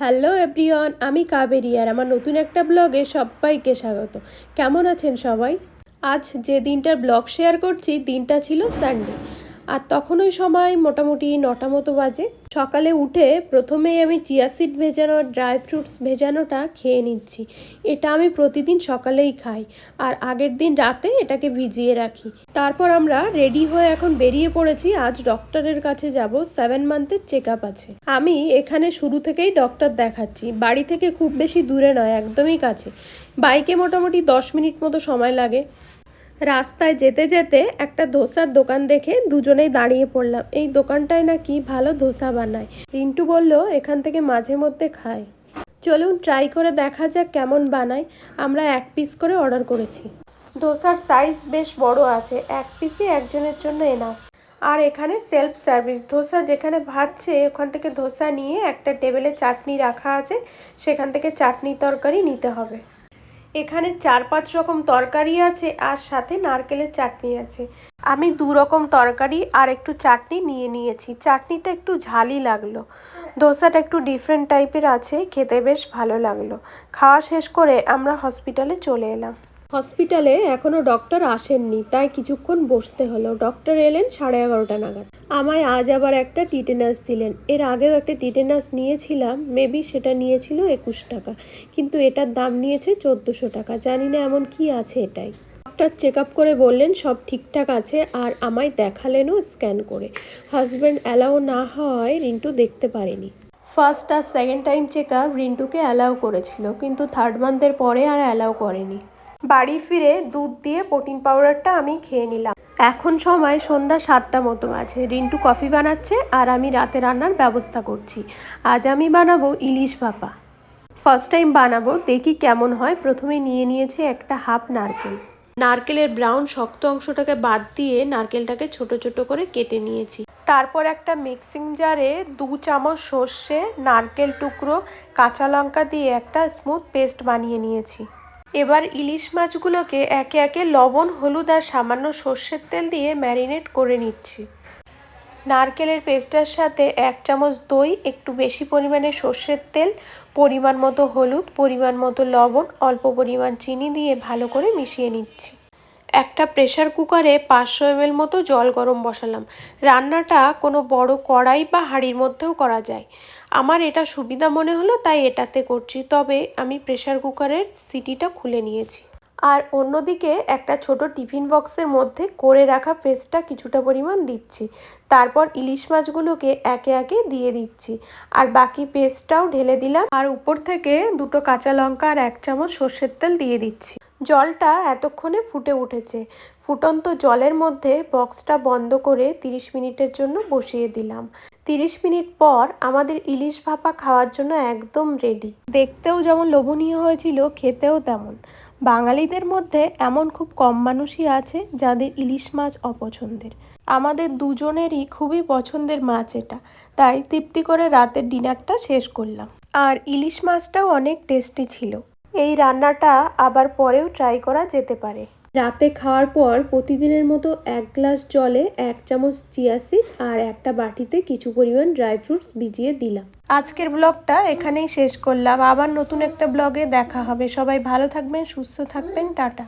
Hello everyone, আমি কাবেরি আর আমার নতুন একটা ব্লগে সবাইকে স্বাগত। কেমন আছেন সবাই? আজ যে দিনটার ব্লগ শেয়ার করছি, দিনটা ছিল সানডে আর তখন ওই সময় মোটামুটি নটা মতো বাজে। সকালে উঠে প্রথমেই আমি চিয়া সিড ভেজানো, ড্রাই ফ্রুটস ভেজানোটা খেয়ে নিচ্ছি। এটা আমি প্রতিদিন সকালেই খাই আর আগের দিন রাতে এটাকে ভিজিয়ে রাখি। তারপর আমরা রেডি হয়ে এখন বেরিয়ে পড়েছি। আজ ডক্টরের কাছে যাব। সেভেন মান্থের চেক আপ আছে। আমি এখানে শুরু থেকেই ডক্টর দেখাচ্ছি। বাড়ি থেকে খুব বেশি দূরে নয়, একদমই কাছে। বাইকে মোটামুটি দশ মিনিট মতো সময় লাগে। রাস্তায় যেতে যেতে একটা ধোসার দোকান দেখে দুজনেই দাঁড়িয়ে পড়লাম। এই দোকানটায় নাকি ভালো ধোসা বানায়। রিন্টু বলল, এখান থেকে মাঝে মধ্যে খায়। চলুন ট্রাই করে দেখা যাক কেমন বানায়। আমরা এক পিস করে অর্ডার করেছি। ধোসার সাইজ বেশ বড় আছে, এক পিসই একজনের জন্য এনাফ আর এখানে সেলফ সার্ভিস ধোসা যেখানে ভাজছে, ওখান থেকে ধোসা নিয়ে একটা টেবিলে চাটনি রাখা আছে, সেখান থেকে চাটনি তরকারি নিতে হবে। এখানে চার পাঁচ রকম তরকারি আছে আর সাথে নারকেলের চাটনি আছে। আমি দু রকম তরকারি আর একটু চাটনি নিয়ে নিয়েছি। চাটনিটা একটু ঝালই লাগল। দোসাটা একটু ডিফারেন্ট টাইপের আছে, খেতে বেশ ভালো লাগল। খাওয়া শেষ করে আমরা হসপিটালে চলে এলাম। হসপিটালে এখনও ডক্টর আসেননি, তাই কিছুক্ষণ বসতে হলো। ডক্টর এলেন সাড়ে এগারোটা নাগাদ। আমায় আজ আবার একটা টিটেনাস দিলেন। এর আগেও একটা টিটেনাস নিয়েছিলাম, মেবি সেটা নিয়েছিল একুশ টাকা, কিন্তু এটার দাম নিয়েছে চোদ্দোশো টাকা। জানি না এমন কি আছে এটাই। ডক্টর চেক আপ করে বললেন, সব ঠিকঠাক আছে আর আমায় দেখালেনও স্ক্যান করে। হাজব্যান্ড অ্যালাও না হওয়ায় রিন্টু দেখতে পারেনি। ফার্স্ট আর সেকেন্ড টাইম চেক আপ রিন্টুকে অ্যালাউ করেছিল, কিন্তু থার্ড মান্থের পরে আর অ্যালাউ করেনি। বাড়ি ফিরে দুধ দিয়ে প্রোটিন পাউডারটা আমি খেয়ে নিলাম। এখন সময় সন্ধ্যা সাতটা মতো আছে রিন্টু কফি বানাচ্ছে আর আমি রাতে রান্নার ব্যবস্থা করছি। আজ আমি বানাবো ইলিশ ভাপা। ফার্স্ট টাইম বানাবো, দেখি কেমন হয়। প্রথমে নিয়ে নিয়েছি একটা হাফ নারকেল। নারকেলের ব্রাউন শক্ত অংশটাকে বাদ দিয়ে নারকেলটাকে ছোট ছোট করে কেটে নিয়েছি। তারপর একটা মিক্সিং জারে দু চামচ সর্ষে, নারকেল টুকরো, কাঁচা লঙ্কা দিয়ে একটা স্মুথ পেস্ট বানিয়ে নিয়েছি। এবার ইলিশ মাছগুলোকে একে একে লবণ, হলুদ আর সামান্য সর্ষের তেল দিয়ে ম্যারিনেট করে নিচ্ছি। নারকেলের পেস্টের সাথে এক চামচ দই, একটু বেশি পরিমাণে সর্ষের তেল, পরিমাণ মতো হলুদ, পরিমাণ মতো লবণ, অল্প পরিমাণ চিনি দিয়ে ভালো করে মিশিয়ে নিচ্ছি। একটা প্রেশার কুকারে পাঁচশো এমএল মতো জল গরম বসালাম। রান্নাটা কোনো বড় কড়াই বা হাঁড়ির মধ্যেও করা যায়। আমার এটা সুবিধা মনে হলো, তাই এটাতে করছি। তবে আমি প্রেশার কুকারের সিটিটা খুলে নিয়েছি। আর অন্যদিকে একটা ছোট টিফিন বক্সের মধ্যে করে রাখা পেস্টটা কিছুটা পরিমাণ দিচ্ছি। তারপর ইলিশ মাছগুলোকে একে একে দিয়ে দিচ্ছি। আর বাকি পেস্টটাও ঢেলে দিলাম। আর উপর থেকে দুটো কাঁচা লঙ্কা আর এক চামচ সর্ষের তেল দিয়ে দিচ্ছি। জলটা এতক্ষণে ফুটে উঠেছে। ফুটন্ত জলের মধ্যে বক্সটা বন্ধ করে তিরিশ মিনিটের জন্য বসিয়ে দিলাম। তিরিশ মিনিট পর আমাদের ইলিশ ভাপা খাওয়ার জন্য একদম রেডি দেখতেও যেমন লোভনীয় হয়েছিল, খেতেও তেমন। বাঙালিদের মধ্যে এমন খুব কম মানুষই আছে যাদের ইলিশ মাছ অপছন্দের। আমাদের দুজনেরই খুবই পছন্দের মাছ এটা। তাই তৃপ্তি করে রাতের ডিনারটা শেষ করলাম। আর ইলিশ মাছটাও অনেক টেস্টি ছিল। এই রান্নাটা আবার পরেও ট্রাই করা যেতে পারে। রাতে খাওয়ার পর প্রতিদিনের মতো এক গ্লাস জলে এক চামচ চিয়াসিড আর একটা বাটিতে কিছু পরিমাণ ড্রাই ফ্রুটস ভিজিয়ে দিলাম। আজকের ব্লগটা এখানেই শেষ করলাম। আবার নতুন একটা ব্লগে দেখা হবে। সবাই ভালো থাকবেন, সুস্থ থাকবেন। টাটা।